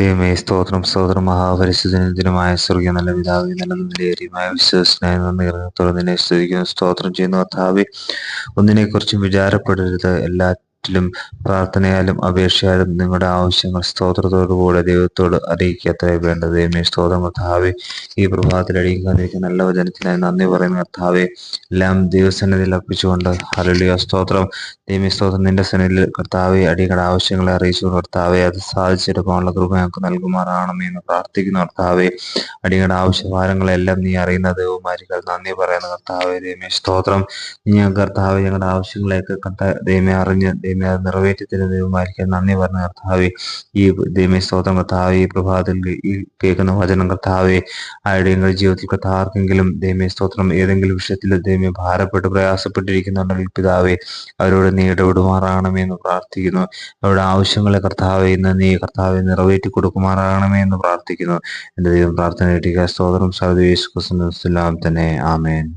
ദൈവമേ സ്തോത്രം സ്തോത്രം. മഹാപരിശുദ്ധനമായ സ്വർഗീയ നല്ല പിതാവി നല്ല നിലയേറിയമായ വിശ്വസനായ നന്ദി നിന്നെ സ്തുതിക്കുന്നു സ്തോത്രം ചെയ്യുന്ന കർത്താവെ. ഒന്നിനെക്കുറിച്ചും വിചാരപ്പെടരുത്. എല്ലാ ിലും പ്രാർത്ഥനയാലും അപേക്ഷയാലും നിങ്ങളുടെ ആവശ്യങ്ങൾ സ്തോത്രത്തോടുകൂടെ ദൈവത്തോട് അറിയിക്കത്രേ വേണ്ടത്. ദൈവമേ സ്തോത്രം കർത്താവെ. ഈ പ്രഭാതത്തിൽ അടിയിക്കാതിരിക്കുന്ന നല്ല വചനത്തിനായി നന്ദി പറയുന്ന കർത്താവെ. എല്ലാം ദൈവസന്നിധിയിൽ അർപ്പിച്ചുകൊണ്ട്. ഹലിയ സ്തോത്രം. ദൈവമേ സ്തോത്രം. നിന്റെ സന്നിധിയിൽ കർത്താവെ അടിയുടെ ആവശ്യങ്ങളെ അറിയിച്ചു കർത്താവെ അത് സാധിച്ചെടുക്കാനുള്ള കൃപ ഞങ്ങൾക്ക് നൽകുമാറാണമേ എന്ന് പ്രാർത്ഥിക്കുന്ന കർത്താവെ. അടിയുടെ ആവശ്യഭാരങ്ങളെല്ലാം നീ അറിയുന്ന ദൈവമാരികൾ നന്ദി പറയുന്ന കർത്താവെ. ദൈവമേ സ്തോത്രം. നീ കർത്താവ് ഞങ്ങളുടെ ആവശ്യങ്ങളെയൊക്കെ കർത്താവ് ദൈവമേ അറിഞ്ഞ് ദൈവമേ അത് നിറവേറ്റി തരുന്ന ദൈവമായിരിക്കാൻ നന്ദി പറഞ്ഞ കർത്താവെ. ഈ ദൈവമേ സ്തോത്രം കർത്താവെ ഈ പ്രഭാതത്തിൽ ഈ കേൾക്കുന്ന വചനം കർത്താവെ ആരുടെ ജീവിതത്തിൽ കർത്താർക്കെങ്കിലും ദൈവമേ സ്തോത്രം ഏതെങ്കിലും വിഷയത്തിൽ ദൈവമേ ഭാരപ്പെട്ട് പ്രയാസപ്പെട്ടിരിക്കുന്നുണ്ടെങ്കിൽ പിതാവെ അവരോട് നീ ഇടപെടുമാറാകണമേ എന്ന് പ്രാർത്ഥിക്കുന്നു. അവരുടെ ആവശ്യങ്ങളെ കർത്താവെ ഇന്ന് നീ കർത്താവെ നിറവേറ്റി കൊടുക്കുമാറാകണമേ എന്ന് പ്രാർത്ഥിക്കുന്നു. എന്റെ ദൈവം പ്രാർത്ഥന കിട്ടിയ സ്തോത്രം സർവേശ്വസം തന്നെ. ആമേൻ.